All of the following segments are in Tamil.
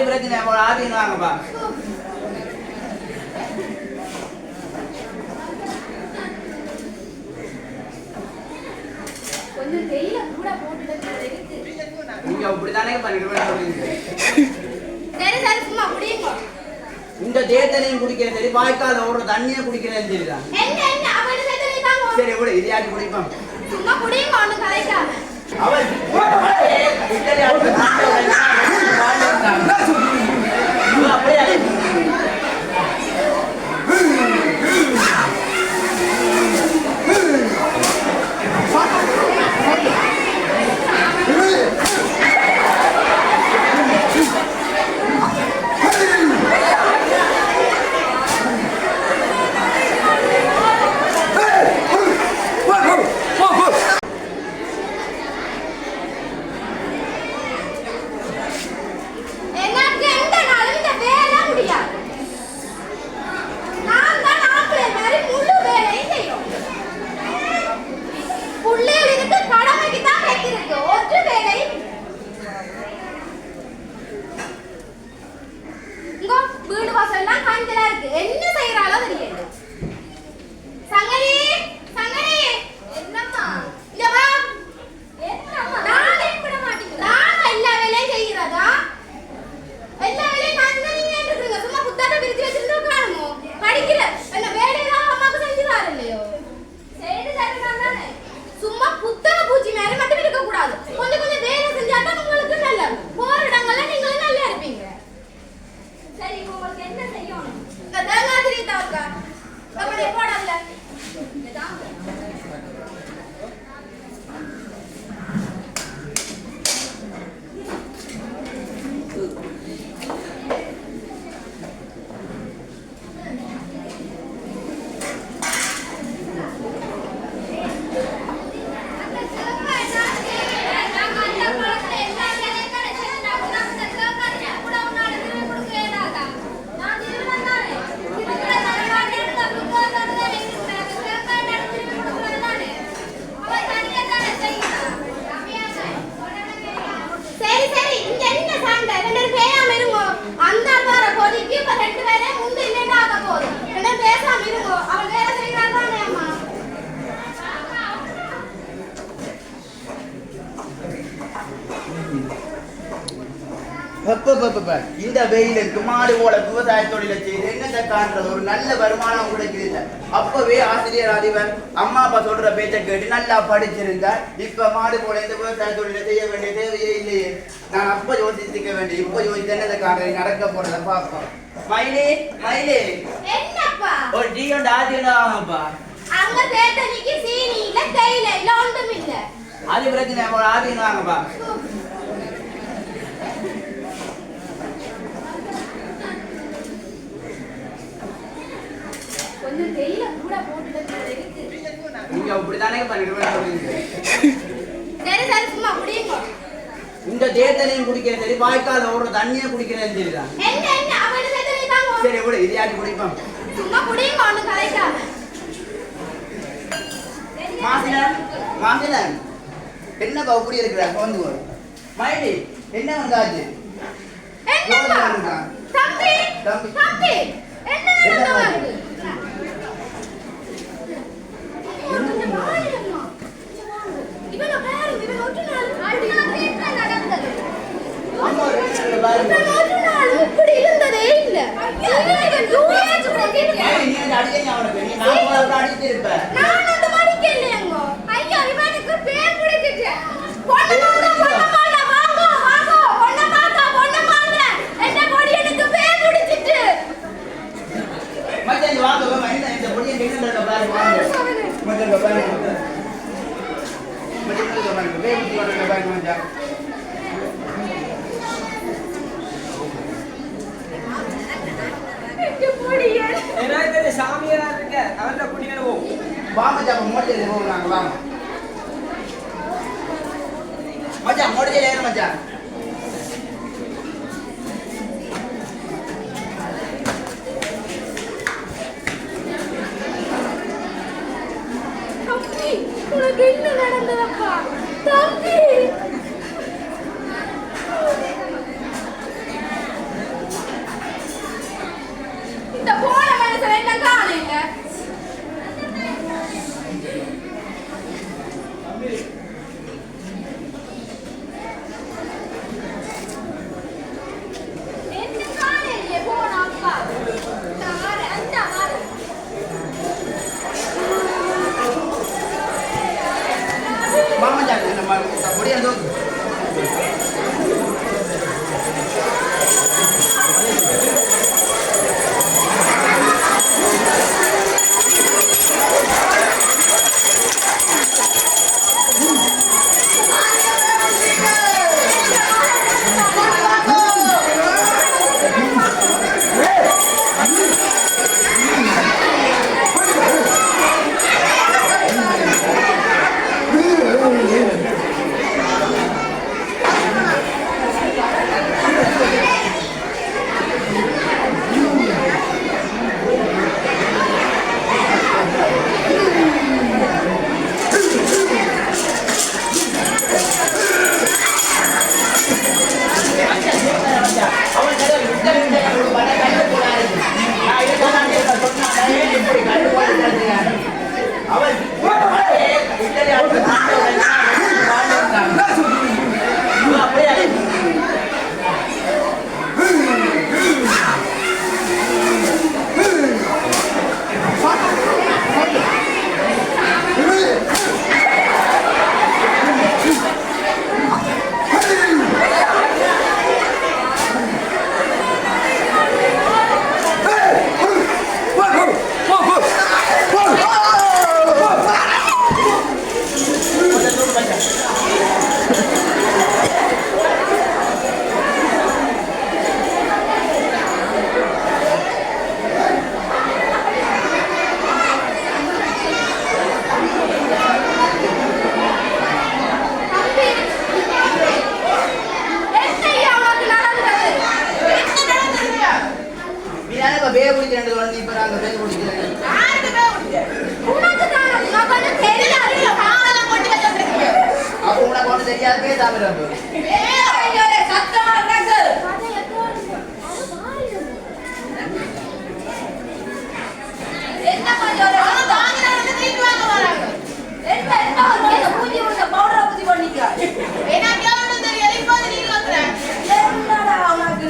அது பிரச்சனை ஆதின்னு வாங்கப்பா நீங்க சும்மா குடியுங்க இந்த தேத்தனையும் குடிக்கிறேன் சரி வாய்க்கால ஓடுற தண்ணியை குடிக்கிறேன்னு சரிதான் சரி விடு அவன் Madame. Vous avez. இருக்கு. என்ன செய்யறாளோ தெரியல. இந்த வெயிலுக்கு மாடு போல விவசாய தொழிலை செய்து என்னத்தை காண்றது? ஒரு நல்ல வருமானம் கிடைக்குது இல்ல அப்பவே ஆசிரியர் அதிபர் அம்மா அப்பா சொல்ற பேச்சை கேட்டு நல்லா படிச்சிருந்தா இப்ப மாடு போல இந்த விவசாய தொழிலை செய்ய வேண்டிய தேவையே இல்லையே. நான் அப்ப யோசிச்சுக்க வேண்டிய இப்ப யோசிச்சு என்னத்தை காண்றது? நடக்க போறத பார்ப்போம். மயிலே மயிலே. என்னப்பா? ஒரு டீ ஒன்று ஆதி ஒன்று ஆகும்ப்பா அங்க தேத்தனிக்கு சீனி இல்ல தேயில இல்ல ஒன்றும் இல்ல அது பிரச்சனை ஆதி வாங்கப்பா. இந்த தேத்தனையும் குடிக்கிறேன் சரி வாய்க்கால ஓடுற தண்ணியை குடிக்கிறேன்னு சரிதான் என்ன என்ன சரி விடு குடியுங்க ஒன்றும் கலைக்காம மாசிலன் மாசிலன் என்னப்பா இப்படி இருக்கிற வந்து வரும் மயிலி என்ன வந்தாச்சு? தம்பி. தம்பி. என்ன என்ன நடந்து வருது? வருது இவங்க பாரு இவங்க ஒரு நாள் அடுத்த வீட்டுல நடந்தது அம்மா ஒரு நிமிஷம் பாருங்க. இவங்க ஒரு நாள் இப்படி இருந்ததே இல்ல இவங்க யூஏஜ் போட்டிருக்கேன் மயிலி, நீ வந்து அடிக்க அவனுக்கு நீ நான் போல அப்புறம் அடிச்சிருப்ப நான் அந்த மாதிரி கேள்வியங்க ஐயோ இவனுக்கு பேர் பிடிச்சிச்சு பொண்ணு மாங்க பொண்ணு மாங்க வாங்க வாங்க பொண்ணு மாங்க பொண்ணு மாங்க என்ன கொடி எனக்கு பேர் பிடிச்சிச்சு மச்சான் இங்க வாங்க வாங்க இந்த இந்த பொடியை நின்னுட்டு பாருங்க வாங்க மச்சான் இங்க பாருங்க மச்சான் மச்சான் இங்க பாருங்க வேகி வரங்க பாருங்க மச்சான் பொடியே ஏன்னா சாமியாரா இருக்க அவர்கிட்ட குடிக்கணும் வாங்க வா மச்சான் மோட்டர் போவோம். நாங்க வாங்க. மச்சான் மோட்டர் ஏற மச்சான். உனக்கு என்ன நடந்ததப்பா? தம்பி!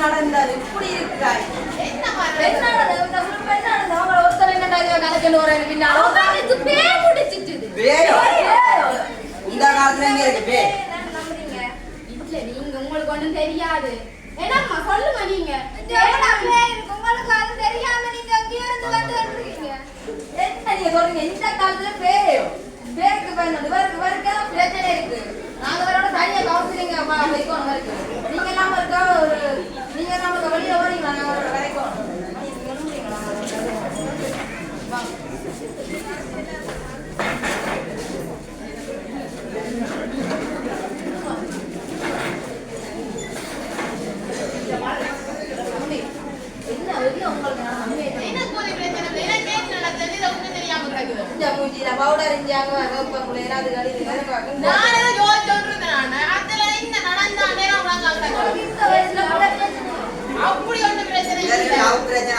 நடந்தது இப்படி இருக்கிறாய் என்ன பெண்ணானது இந்த முழு பெண்ணானது அவங்கள ஒருத்தர் என்ன கலக்கணும் ஒரு பின்னால அவங்களுக்கு இந்த காலத்துல நீங்க உங்களுக்கு ஒண்ணும் தெரியாது என்னம்மா சொல்லுங்க நீங்க உங்களுக்கு அது நீங்க அங்கேயே என்ன நீங்க சொல்றீங்க? இந்த காலத்துல பேர் no te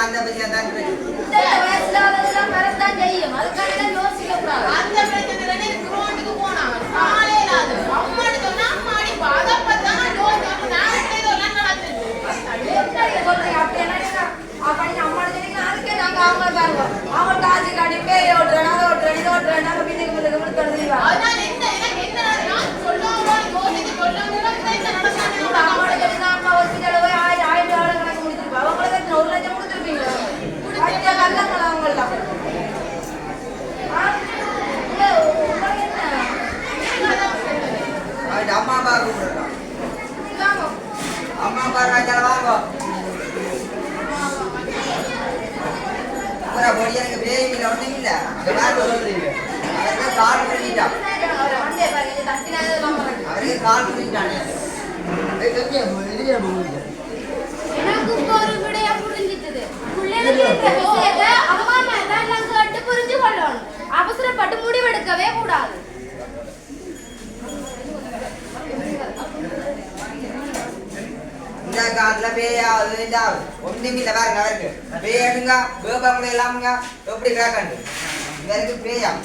அந்த பையன் தான் கிடைக்கும் கூப்பிடுறோம் அம்மா பாருங்க வாங்க பூரா பொடி எனக்கு பிரியாணி இல்லை ஒன்றும் இல்லை சொல்றீங்க அவருக்கு கால் பண்ணிட்டான் அவருக்கு கால் பண்ணிட்டானே కింద వారికి ఎవరికి వేయడంగా గోపాకులు ఇలాంగా ఎప్పుడు రాకండి ఇవరికి ప్రేయం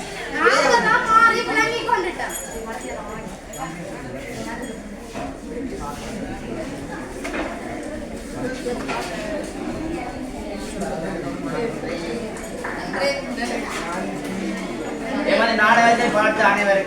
ఏమని నాడైతే పాడుతూ అనేవారు